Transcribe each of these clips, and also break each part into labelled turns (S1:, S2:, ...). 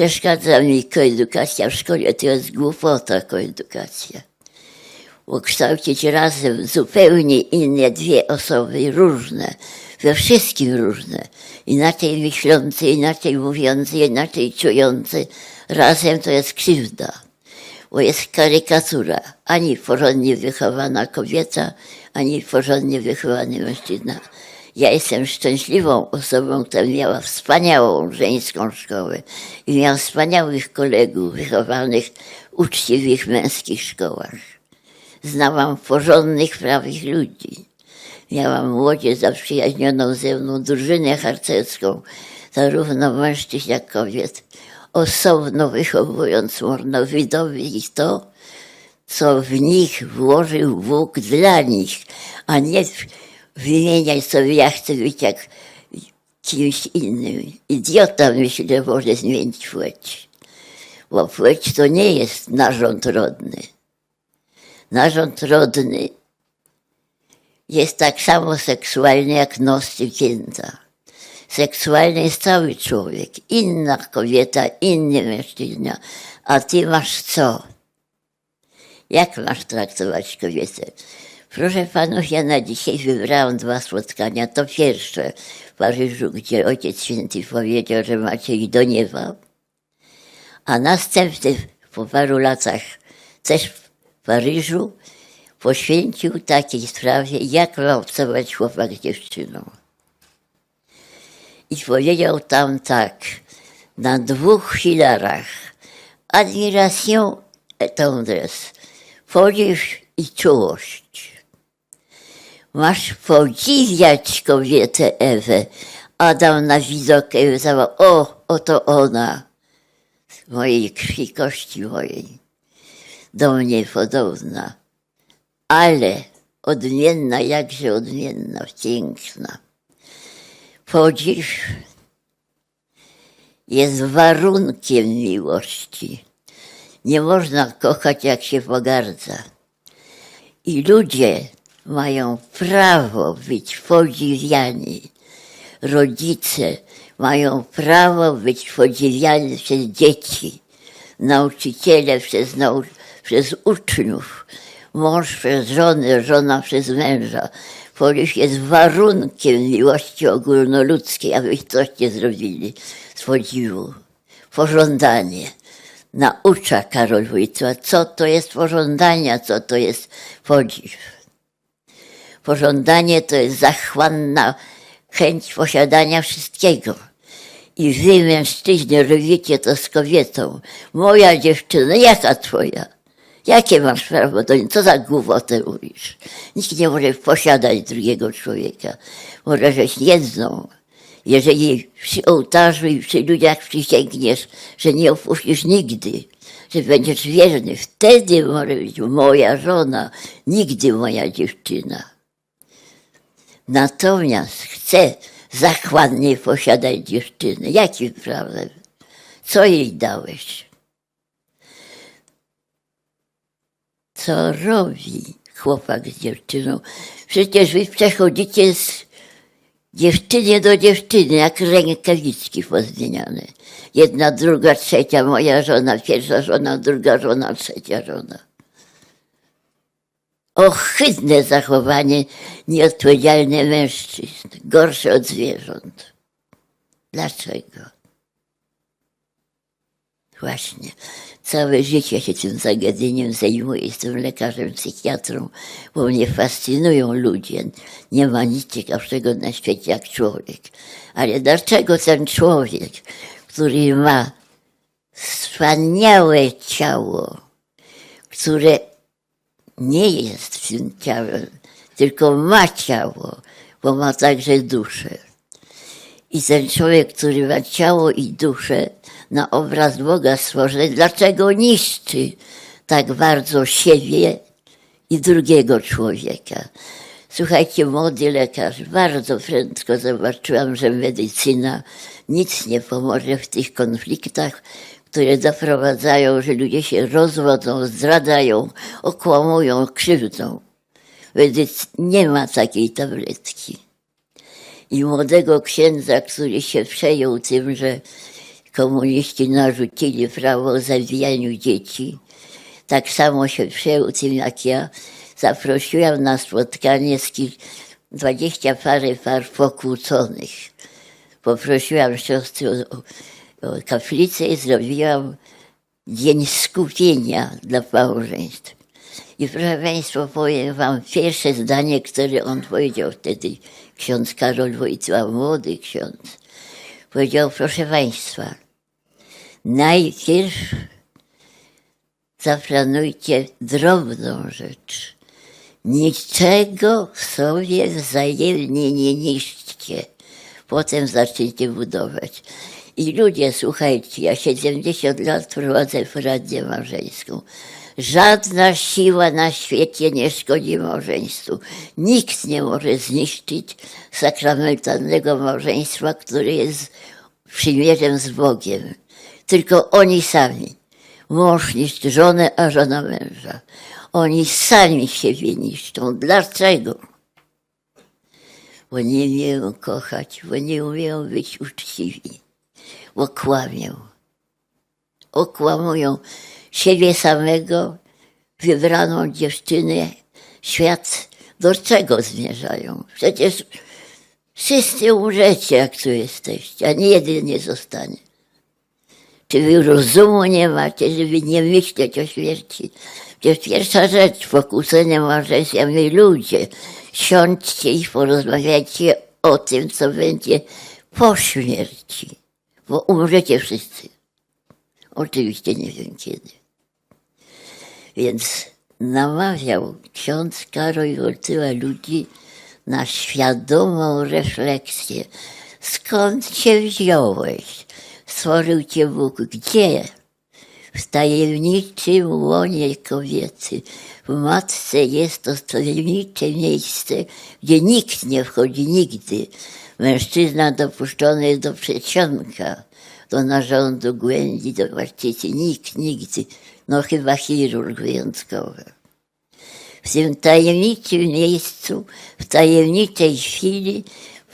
S1: przeszkadza mi koedukacja w szkole, to jest głupota koedukacja. Ukształcić razem zupełnie inne dwie osoby, różne, we wszystkim różne, inaczej myślące, inaczej mówiące, inaczej czujące, razem to jest krzywda bo jest karykatura. Ani porządnie wychowana kobieta, ani porządnie wychowany mężczyzna. Ja jestem szczęśliwą osobą, która miała wspaniałą żeńską szkołę i miałam wspaniałych kolegów wychowanych w uczciwych męskich szkołach. Znałam porządnych, prawych ludzi. Miałam młodzież zaprzyjaźnioną ze mną, drużynę harcerską, zarówno mężczyzn jak kobiet osobno wychowując można wydobyć to, co w nich włożył Bóg dla nich, a nie wymieniać sobie, ja chcę być jak kimś innym. Idiota myśli, że może zmienić płeć. Bo płeć to nie jest narząd rodny. Narząd rodny jest tak samo seksualny jak nos czy seksualny jest cały człowiek. Inna kobieta, inny mężczyzna. A ty masz co? Jak masz traktować kobietę? Proszę panów, ja na dzisiaj wybrałam dwa spotkania. To pierwsze w Paryżu, gdzie Ojciec Święty powiedział, że macie ich do nieba. A następny po paru latach też w Paryżu poświęcił takiej sprawie, jak ma chłopak z dziewczyną. I powiedział tam tak, na dwóch filarach. Admiration et tendresse. Podziw i czułość. Masz podziwiać kobietę Ewę. Adam na widok Ewy zawołał, o, oto ona, z mojej krwi kości mojej, do mnie podobna, ale odmienna, jakże odmienna, piękna. Podziw jest warunkiem miłości. Nie można kochać, jak się pogardza. I ludzie mają prawo być podziwiani. Rodzice mają prawo być podziwiani przez dzieci, nauczyciele przez, nau przez uczniów, mąż przez żonę, żona przez męża. Polisz jest warunkiem miłości ogólnoludzkiej, abyś coś nie zrobili z podziwu. Pożądanie. Naucza Karol Wojtyła, co to jest pożądania, co to jest podziw. Pożądanie to jest zachłanna chęć posiadania wszystkiego. I wy, mężczyźni, robicie to z kobietą. Moja dziewczyna, jaka twoja? Jakie masz prawo do niej? Co za głupotę mówisz? Nikt nie może posiadać drugiego człowieka. Może żeś jedną. Jeżeli przy ołtarzu i przy ludziach przysięgniesz, że nie opuścisz nigdy, że będziesz wierny, wtedy może być moja żona, nigdy moja dziewczyna. Natomiast chcę zachłannie posiadać dziewczynę. Jakim prawem? Co jej dałeś? co robi chłopak z dziewczyną. Przecież wy przechodzicie z dziewczyny do dziewczyny, jak rękawiczki pozmieniane. Jedna, druga, trzecia, moja żona, pierwsza żona, druga żona, trzecia żona. Ohydne zachowanie, nieodpowiedzialne mężczyzn, gorsze od zwierząt. Dlaczego? Właśnie. Całe życie się tym zagadnieniem zajmuję. Jestem lekarzem, psychiatrą, bo mnie fascynują ludzie. Nie ma nic ciekawszego na świecie jak człowiek. Ale dlaczego ten człowiek, który ma wspaniałe ciało, które nie jest tym ciałem, tylko ma ciało, bo ma także duszę. I ten człowiek, który ma ciało i duszę, na obraz Boga stworzony, dlaczego niszczy tak bardzo siebie i drugiego człowieka. Słuchajcie, młody lekarz, bardzo prędko zobaczyłam, że medycyna nic nie pomoże w tych konfliktach, które doprowadzają, że ludzie się rozwodzą, zdradają, okłamują, krzywdzą. Medyc nie ma takiej tabletki. I młodego księdza, który się przejął tym, że komuniści narzucili prawo o zabijaniu dzieci, tak samo się przejął tym jak ja. Zaprosiłam na spotkanie z dwadzieścia parę par pokłóconych. Poprosiłam siostry o, o kaplicę i zrobiłam dzień skupienia dla małżeństw. I proszę Państwa, powiem Wam pierwsze zdanie, które on powiedział wtedy, ksiądz Karol Wojtyła, młody ksiądz. Powiedział, proszę Państwa, najpierw zaplanujcie drobną rzecz. Niczego w sobie wzajemnie nie niszczcie. Potem zaczniecie budować. I ludzie, słuchajcie, ja 70 lat prowadzę poradnię małżeńską. Żadna siła na świecie nie szkodzi małżeństwu. Nikt nie może zniszczyć sakramentalnego małżeństwa, które jest przymierzem z Bogiem. Tylko oni sami. Mąż niszczy żonę, a żona męża. Oni sami siebie niszczą. Dlaczego? Bo nie umieją kochać, bo nie umieją być uczciwi, bo kłamią. Okłamują siebie samego, wybraną dziewczynę, świat. Do czego zmierzają? Przecież wszyscy umrzecie, jak tu jesteście, a nie jeden nie zostanie. Czy wy rozumu nie macie, żeby nie myśleć o śmierci? Przecież pierwsza rzecz, pokłócenie małżeństwa, my ludzie, siądźcie i porozmawiajcie o tym, co będzie po śmierci, bo umrzecie wszyscy. Oczywiście nie wiem kiedy. Więc namawiał ksiądz Karol Wojtyła ludzi na świadomą refleksję. Skąd się wziąłeś? Stworzył cię Bóg gdzie? W tajemniczym łonie kobiety. W matce jest to tajemnicze miejsce, gdzie nikt nie wchodzi nigdy. Mężczyzna dopuszczony jest do przedsionka, do narządu głębi, do właściwie nikt nigdy. No chyba chirurg wyjątkowy. W tym tajemniczym miejscu, w tajemniczej chwili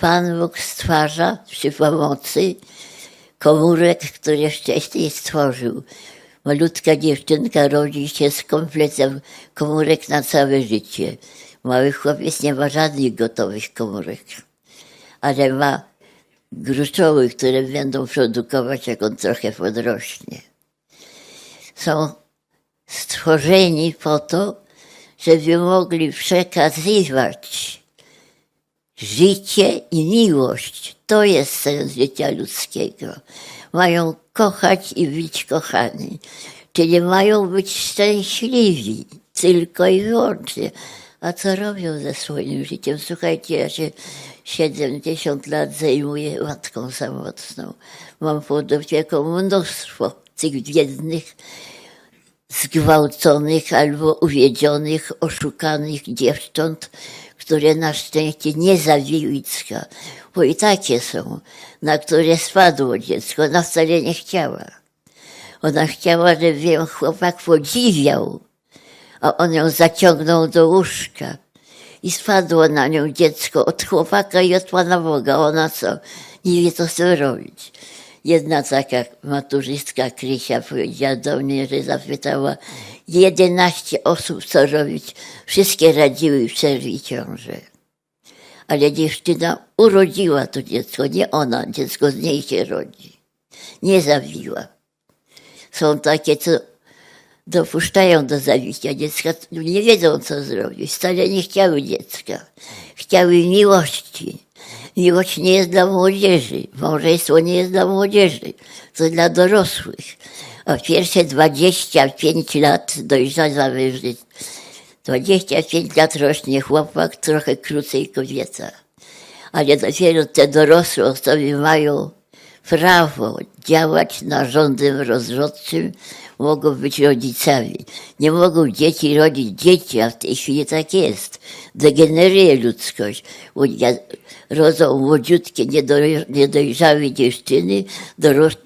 S1: Pan Bóg stwarza przy pomocy komórek, które wcześniej stworzył. Malutka dziewczynka rodzi się z kompletem komórek na całe życie. Mały chłopiec nie ma żadnych gotowych komórek, ale ma gruczoły, które będą produkować, jak on trochę podrośnie. Są stworzeni po to, żeby mogli przekazywać życie i miłość. To jest sens życia ludzkiego. Mają kochać i być kochani. Czyli mają być szczęśliwi tylko i wyłącznie. A co robią ze swoim życiem? Słuchajcie, ja się 70 lat zajmuję matką samotną. Mam pod opieką mnóstwo tych biednych, zgwałconych albo uwiedzionych, oszukanych dziewcząt, które na szczęście nie zawiły Icka, bo i takie są, na które spadło dziecko. Ona wcale nie chciała. Ona chciała, żeby ją chłopak podziwiał, a on ją zaciągnął do łóżka. I spadło na nią dziecko od chłopaka i od Pana Boga. Ona co? Nie wie, co z tym robić. Jedna taka maturzystka Krysia powiedziała do mnie, że zapytała 11 osób, co robić. Wszystkie radziły przerwij ciążę. Ale dziewczyna urodziła to dziecko, nie ona, dziecko z niej się rodzi. Nie zawiła. Są takie, co dopuszczają do zabicia dziecka, nie wiedzą, co zrobić. Wcale nie chciały dziecka. Chciały miłości. Miłość nie jest dla młodzieży. Małżeństwo nie jest dla młodzieży. To dla dorosłych. A pierwsze 25 lat dojrzała mężczyzna. 25 lat rośnie chłopak, trochę krócej kobieta. Ale dopiero te dorosłe osoby mają prawo działać narządem rozrodczym, mogą być rodzicami. Nie mogą dzieci rodzić dzieci, a w tej chwili tak jest. Degeneruje ludzkość. Rodzą młodziutkie, niedoj- niedojrzałe dziewczyny,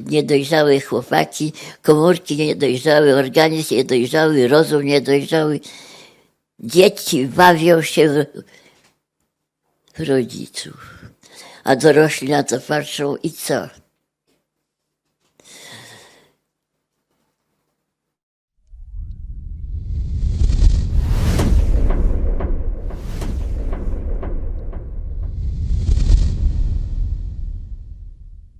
S1: niedojrzałe chłopaki, komórki niedojrzałe, organizm niedojrzały, rozum niedojrzały. Dzieci bawią się w rodziców. A dorośli na to patrzą i co?